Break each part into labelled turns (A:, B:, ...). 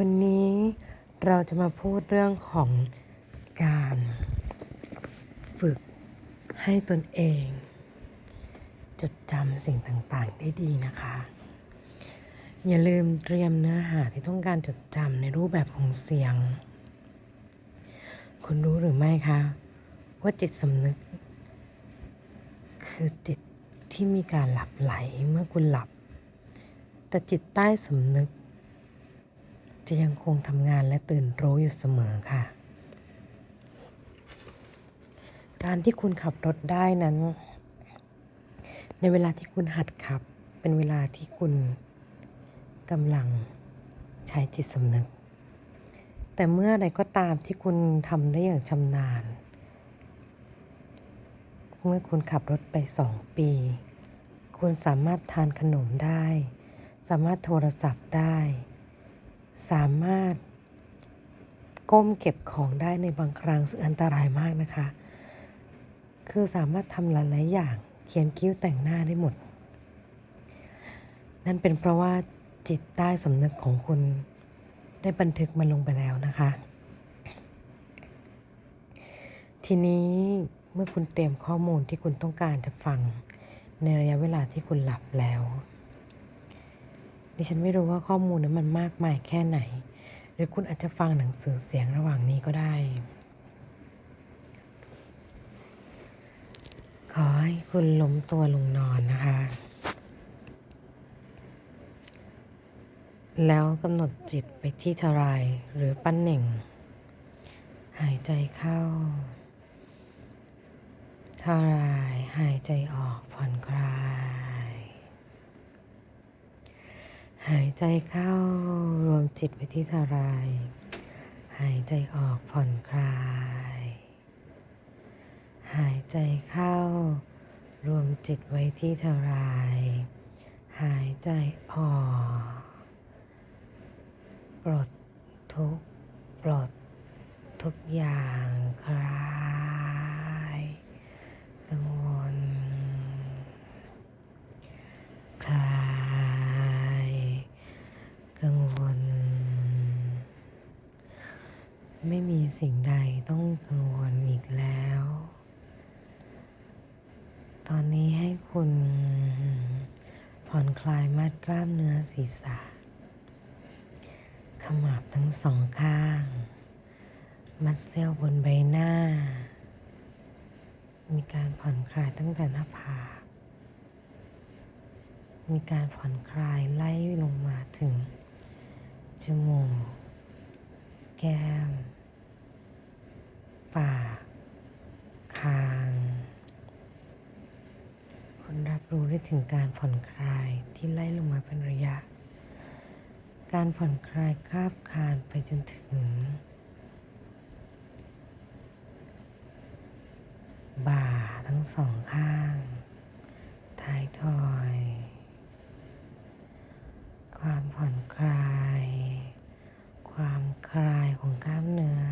A: วันนี้เราจะมาพูดเรื่องของการฝึกให้ตนเอง จดจำสิ่งต่างๆได้ดีนะคะ อย่าลืมเตรียมเนื้อหาที่ต้องการจดจำในรูปแบบของเสียง คุณรู้หรือไม่คะ ว่าจิตสำนึก คือจิตที่มีการหลับไหลเมื่อคุณหลับ แต่จิตใต้สำนึก จะยังคงทำงานและตื่นรู้อยู่เสมอค่ะ การที่คุณขับรถได้นั้น ในเวลาที่คุณหัดขับ เป็นเวลาที่คุณกำลังใช้จิตสำนึก แต่เมื่อใดก็ตามที่คุณทำได้อย่างชำนาญ เมื่อคุณขับรถไปสองปี คุณสามารถทานขนมได้ สามารถโทรศัพท์ได้ สามารถก้มเก็บของได้ในบางครั้งซึ่งอันตรายมากนะคะ คือสามารถทำหลาย ๆ อย่างเขียนคิ้วแต่งหน้าได้หมด นั่นเป็นเพราะว่าจิตใต้สำนึกของคุณ ได้บันทึกมันลงไปแล้วนะคะ ทีนี้เมื่อคุณเตรียมข้อมูลที่คุณต้องการจะฟัง ในระยะเวลาที่คุณหลับแล้ว ดิฉันไม่รู้ว่าข้อมูลนั้นมันมากมายแค่ไหน หรือคุณอาจจะฟังหนังสือเสียงระหว่างนี้ก็ได้ ขอให้คุณล้มตัวลงนอนนะคะ แล้วกำหนดจิตไปที่ทรายหรือปั้นเหน่ง หายใจเข้าทรายหายใจออกผ่อนคลาย หายใจเข้ารวมจิตไปที่ทราย หายใจออกผ่อนคลาย หายใจเข้า รวมจิตไว้ที่ทราย หายใจออกปลดทุกปลดทุกอย่างคลายกังวล คลายกังวล ไม่มีสิ่งใดต้องกังวลอีกแล้ว ตอ นี้ให้คุณผ่อนคลายมัดกล้ามเนื้อศีรษะ ขมับทั้งสองข้าง มัดเซลล์บนใบหน้า มีการผ่อนคลายตั้งแต่หน้าผาก มีการผ่อนคลายไล่ลงมาถึง จมูก แก้ม ปาก คาง คุณรับรู้ ได้ถึงการผ่อนคลายที่ไล่ลงมาเป็นระยะ การผ่อนคลายคราบคานไปจนถึง บ่าทั้งสองข้าง ท้ายทอย ความผ่อนคลาย ความคลายของกล้ามเนื้อ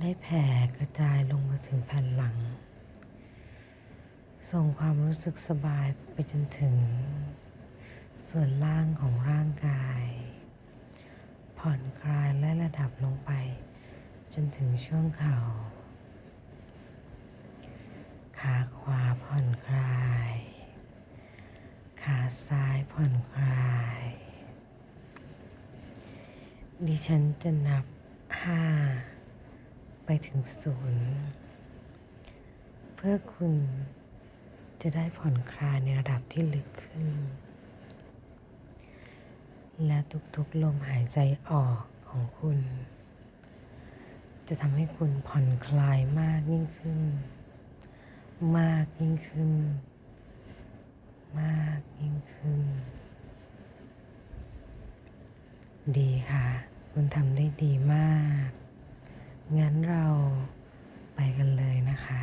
A: ได้แผ่กระจายลงมาถึงแผ่นหลัง ส่งความรู้สึกสบายไปจนถึง ส่วนล่างของร่างกาย ผ่อนคลายและระดับลงไป จนถึงช่วงเข่า ขาขวาผ่อนคลาย ขาซ้ายผ่อนคลาย ดิฉันจะนับห้าไปถึงศูนย์เพื่อคุณ จะได้ผ่อนคลายในระดับที่ลึกขึ้น และทุกๆลมหายใจออกของคุณ จะทำให้คุณผ่อนคลายมากยิ่งขึ้น มากยิ่งขึ้น มากยิ่งขึ้น ดีค่ะ คุณทำได้ดีมาก งั้นเราไปกันเลยนะคะ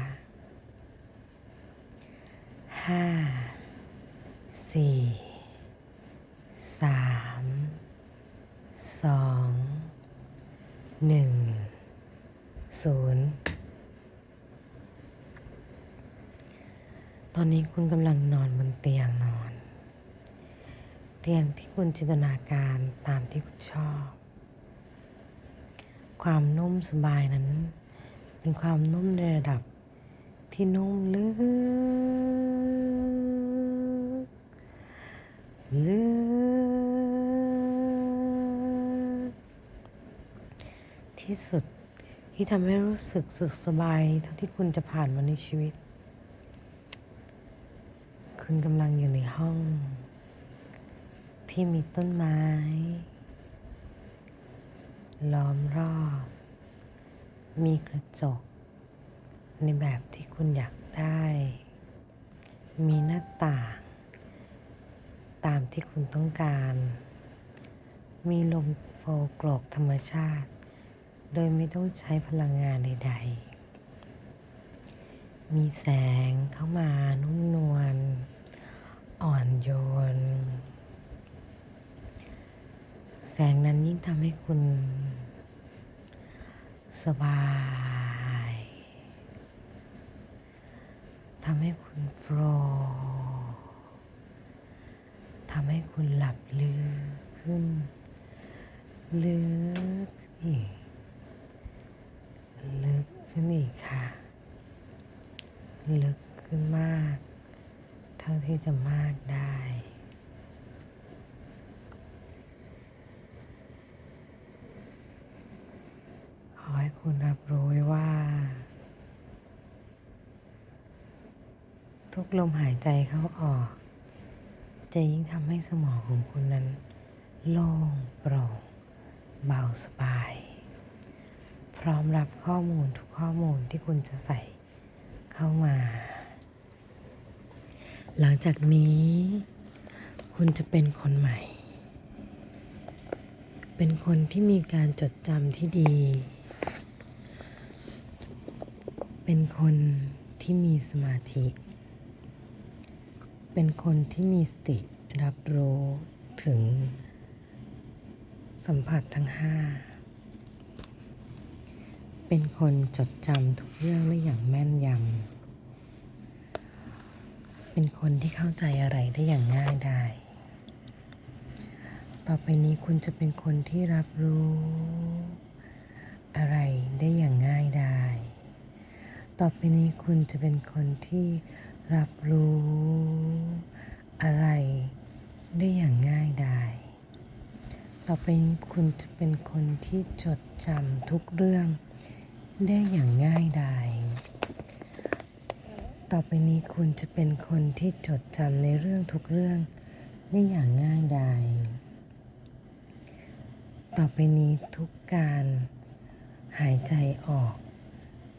A: ห้าสี่ สามสองหนึ่งศูนย์ ตอนนี้คุณกำลังนอนบนเตียงนอน เตียงที่คุณจินตนาการตามที่คุณชอบ ความนุ่มสบายนั้น เป็นความนุ่มในระดับที่นุ่มลึกลึกที่สุดที่ทำให้รู้สึกสุขสบายเท่าที่คุณจะผ่านมาในชีวิต คุณกำลังอยู่ในห้อง ที่มีต้นไม้ ล้อมรอบ มีกระจก ในแบบที่คุณอยากได้ มีหน้าต่าง ตามที่คุณต้องการ มีลมโฟลโกรกธรรมชาติ โดยไม่ต้องใช้พลังงานใด ๆมีแสงเข้ามานุ่มนวล อ่อนโยน แสงนั้นยิ่งทำให้คุณ สบายทำให้คุณโฟล์ทำให้คุณหลับลึกขึ้นลึกขึ้นอีกลึกขึ้นอีกค่ะ ลึกขึ้นมาก เท่าที่จะมากได้ ขอให้คุณรับรู้ไว้ว่า ทุกลมหายใจเข้าออก จะยิ่งทำให้สมองของคุณนั้น โล่งโปร่ง เบาสบาย พร้อมรับข้อมูลทุกข้อมูลที่คุณจะใส่เข้ามา หลังจากนี้ คุณจะเป็นคนใหม่ เป็นคนที่มีการจดจำที่ดี เป็นคนที่มีสมาธิ เป็นคนที่มีสติรับรู้ถึงสัมผัสทั้งห้า เป็นคนจดจำทุกเรื่องได้อย่างแม่นยำ เป็นคนที่เข้าใจอะไรได้อย่างง่ายดายต่อไปนี้คุณจะเป็นคนที่รับรู้ อะไรได้อย่างง่ายดาย ต่อไปนี้คุณจะเป็นคนที่ รับรู้อะไรได้อย่างง่ายดายต่อไปนี้คุณจะเป็นคนที่จดจำทุกเรื่องได้อย่างง่ายดาย ต่อไปนี้คุณจะเป็นคนที่จดจำในเรื่องทุกเรื่องได้อย่างง่ายดาย ต่อไปนี้ทุกการหายใจออก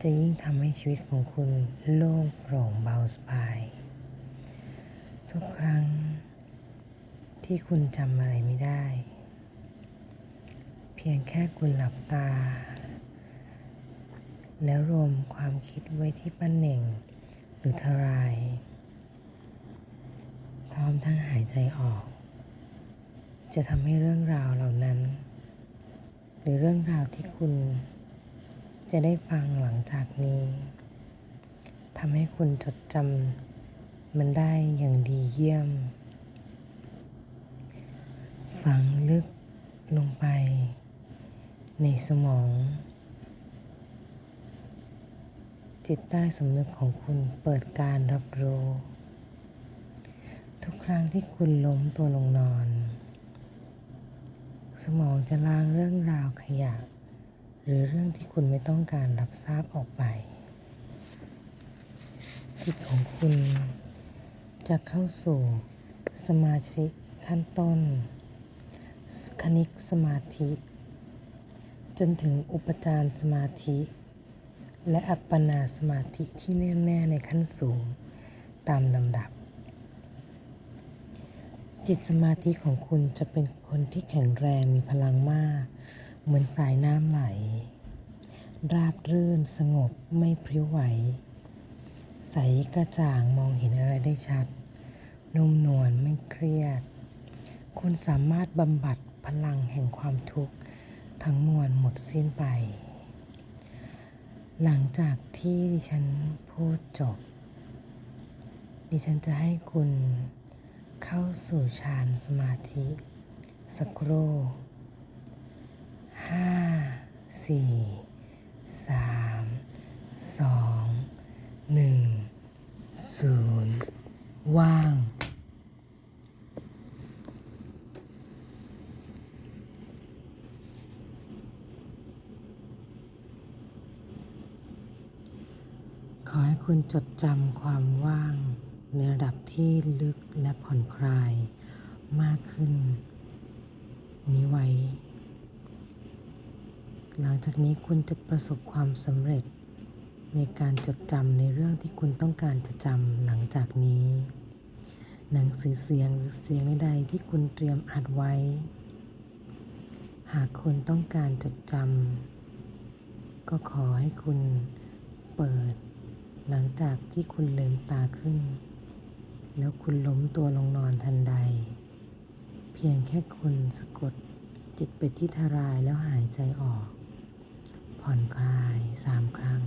A: จะยิ่งทำให้ชีวิตของคุณโล่งโปร่งเบาสบาย ทุกครั้งที่คุณจำอะไรไม่ได้ เพียงแค่คุณหลับตา แล้วรวมความคิดไว้ที่ปั้นเหน่ง หรือทราย พร้อมทั้งหายใจออก จะทำให้เรื่องราวเหล่านั้น หรือเรื่องราวที่คุณ จะได้ฟังหลังจากนี้ทำให้คุณจดจำมันได้อย่างดีเยี่ยม ฝังลึกลงไป ในสมอง จิตใต้สำนึกของคุณเปิดการรับรู้ ทุกครั้งที่คุณล้มตัวลงนอน สมองจะล้างเรื่องราวขยะ หรือเรื่องที่คุณไม่ต้องการรับทราบออกไป จิตของคุณจะเข้าสู่สมาธิขั้นต้น คณิกสมาธิ จนถึงอุปจารสมาธิ และอัปปนาสมาธิที่แน่แน่ในขั้นสูงตามลำดับ จิตสมาธิของคุณจะเป็นคนที่แข็งแรงมีพลังมาก เหมือนสายน้ำไหล ราบรื่นสงบไม่พริ้วไหว ใสกระจ่างมองเห็นอะไรได้ชัด นุ่มนวลไม่เครียด คุณสามารถบำบัดพลังแห่งความทุกข์ทั้งมวลหมดสิ้นไป หลังจากที่ดิฉันพูดจบ ดิฉันจะให้คุณเข้าสู่ฌานสมาธิสักครู่ ห้าสี่สามสองหนึ่งศูนย์ว่าง ขอให้คุณจดจำความว่าง ในระดับที่ลึกและผ่อนคลายมากขึ้น นี้ไว้ หลังจากนี้คุณจะประสบความสำเร็จ ในการจดจำในเรื่องที่คุณต้องการจะจำหลังจากนี้ หนังสือเสียงหรือเสียงใดๆที่คุณเตรียมอัดไว้ หากคุณต้องการจดจำก็ขอให้คุณเปิด หลังจากที่คุณเลืมตาขึ้น แล้วคุณล้มตัวลงนอนทันใด เพียงแค่คุณสะกดจิตไปที่ทารายแล้วหายใจออก ผ่อนคลายสามครั้ง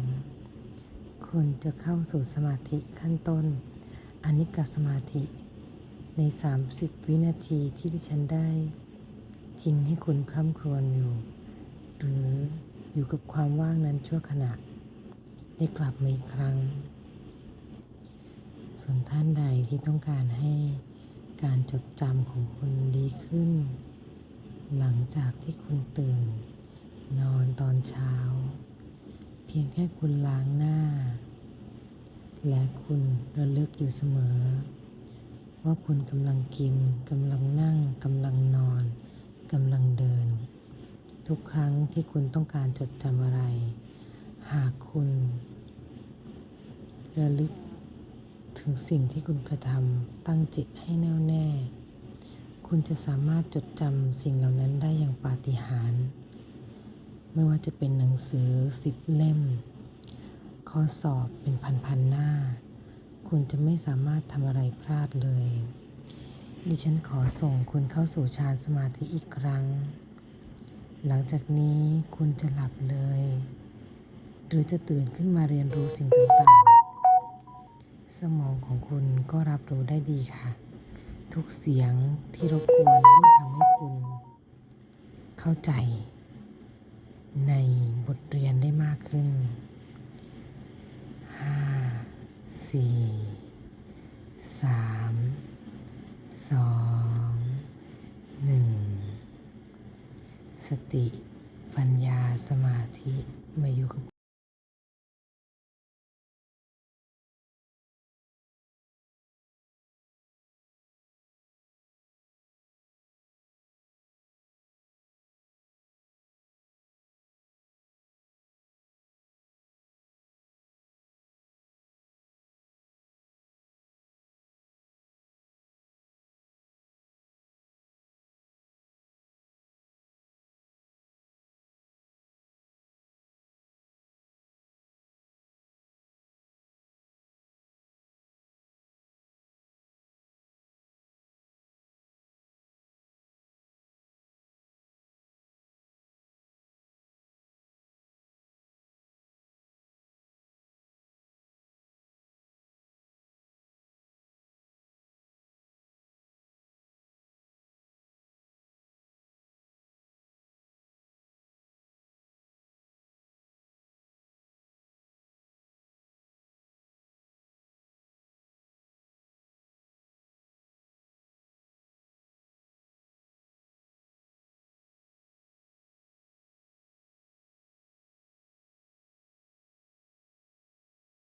A: คุณจะเข้าสู่สมาธิขั้นต้นอนิกสมาธิ ใน 30 วินาทีที่ดิฉันได้ทิ้งให้คุณคร่ำครวญอยู่ หรืออยู่กับความว่างนั้นชั่วขณะ ได้กลับมาอีกครั้ง ส่วนท่านใดที่ต้องการให้การจดจำของคุณดีขึ้น หลังจากที่คุณตื่น นอนตอนเช้า พียงแค่คุณล้างหน้า และคุณระลึกอยู่เสมอ ว่าคุณกำลังกินกำลังนั่งกำลังนอนกำลังเดิน ทุกครั้งที่คุณต้องการจดจำอะไร หากคุณ ระลึกถึงสิ่งที่คุณกระทำตั้งจิตให้แน่วแน่ คุณจะสามารถจดจำสิ่งเหล่านั้นได้อย่างปาฏิหาริย์ ไม่ว่าจะเป็นหนังสือสิบเล่ม ข้อสอบเป็นพันๆหน้า คุณจะไม่สามารถทำอะไรพลาดเลย ดิฉันขอส่งคุณเข้าสู่ฌานสมาธิอีกครั้ง หลังจากนี้คุณจะหลับเลย หรือจะตื่นขึ้นมาเรียนรู้สิ่งต่างๆ สมองของคุณก็รับรู้ได้ดีค่ะ ทุกเสียงที่รบกวนยิ่งทำให้คุณ เข้าใจ ในบทเรียนได้มากขึ้นห้าสี่สามสองหนึ่งสติปัญญาสมา